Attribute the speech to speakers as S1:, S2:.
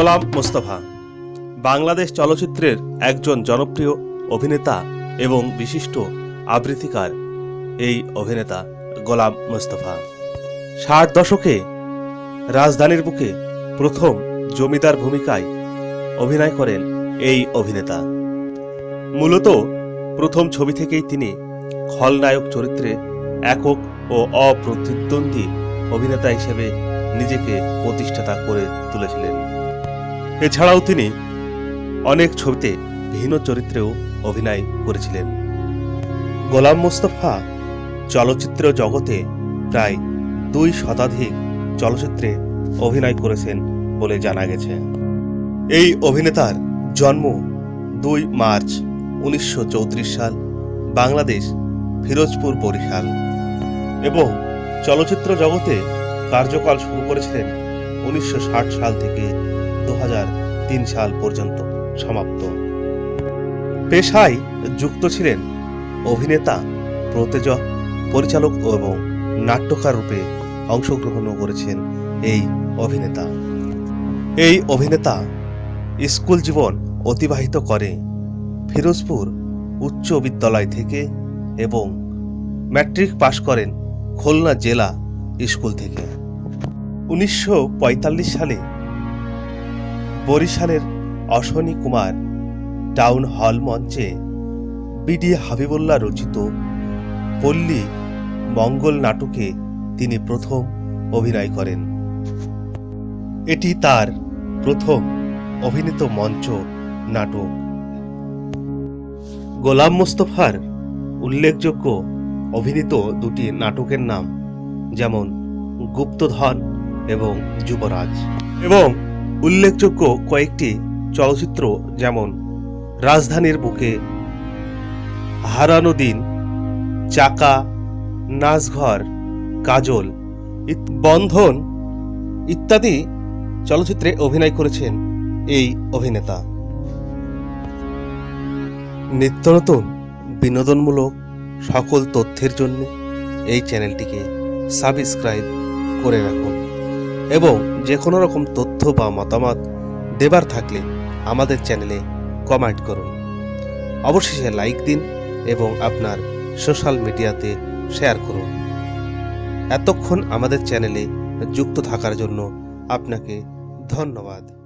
S1: গোলাম মোস্তফা। বাংলাদেশ চলচ্চিত্রের একজন জনপ্রিয় অভিনেতা এবং বিশিষ্ট আবৃত্তিকার এই অভিনেতা গোলাম মোস্তফা। ষাট দশকে রাজধানীর বুকে প্রথম জমিদার ভূমিকায় অভিনয় করেন এই অভিনেতা। মূলত প্রথম ছবি থেকেই তিনি খলনায়ক চরিত্রে একক ও অপ্রতিদ্বন্দ্বী অভিনেতা হিসেবে নিজেকে প্রতিষ্ঠাতা করে তুলেছিলেন। এছাড়াও তিনি অনেক ছবিতে ভিন্ন চরিত্রেও অভিনয় করেছিলেন। গোলাম মোস্তফা চলচ্চিত্র জগতে প্রায় দুই শতাধিক চলচ্চিত্রে অভিনয় করেছেন বলে জানা গেছে। এই অভিনেতার জন্ম দুই মার্চ উনিশশো চৌত্রিশ সাল, বাংলাদেশ, ফিরোজপুর বরিশাল এবং চলচ্চিত্র জগতে কার্যকাল শুরু করেছিলেন উনিশশো ষাট সাল থেকে দু হাজার তিন সাল পর্যন্ত সমাপ্ত। পেশায় যুক্ত ছিলেন অভিনেতা, প্রযোজক, পরিচালক এবং নাট্যকার রূপে অংশগ্রহণও করেছেন এই অভিনেতা। এই অভিনেতা স্কুল জীবন অতিবাহিত করে ফিরোজপুর উচ্চ বিদ্যালয় থেকে এবং ম্যাট্রিক পাশ করেন খুলনা জেলা স্কুল থেকে। উনিশশো পঁয়তাল্লিশ সালে বরিশালের অশ্বনী কুমার টাউন হল মঞ্চে বিডি হাবিবুল্লাহ রচিত পল্লী মঙ্গল নাটকে তিনি প্রথম অভিনয় করেন। এটি তার প্রথম অভিনীত মঞ্চ নাটক। গোলাম মোস্তফার উল্লেখযোগ্য অভিনীত দুটি নাটকের নাম যেমন গুপ্তধন এবং যুবরাজ। এবং উল্লেখযোগ্য কয়েকটি চলচ্চিত্র যেমন রাজধানীর বুকে, হারানো দিন, চাকা, নাচঘর, কাজল বন্ধন ইত্যাদি চলচ্চিত্রে অভিনয় করেছেন এই অভিনেতা। নিত্য নতুন, বিনোদনমূলক সকল তথ্যের জন্য এই চ্যানেলটিকে সাবস্ক্রাইব করে রাখুন। এবং যে কোনো রকম তথ্য বা মতামত দেবার থাকলে আমাদের চ্যানেলে কমেন্ট করুন। অবশেষে লাইক দিন এবং আপনার সোশ্যাল মিডিয়াতে শেয়ার করুন। এতক্ষণ আমাদের চ্যানেলে যুক্ত থাকার জন্য আপনাকে ধন্যবাদ।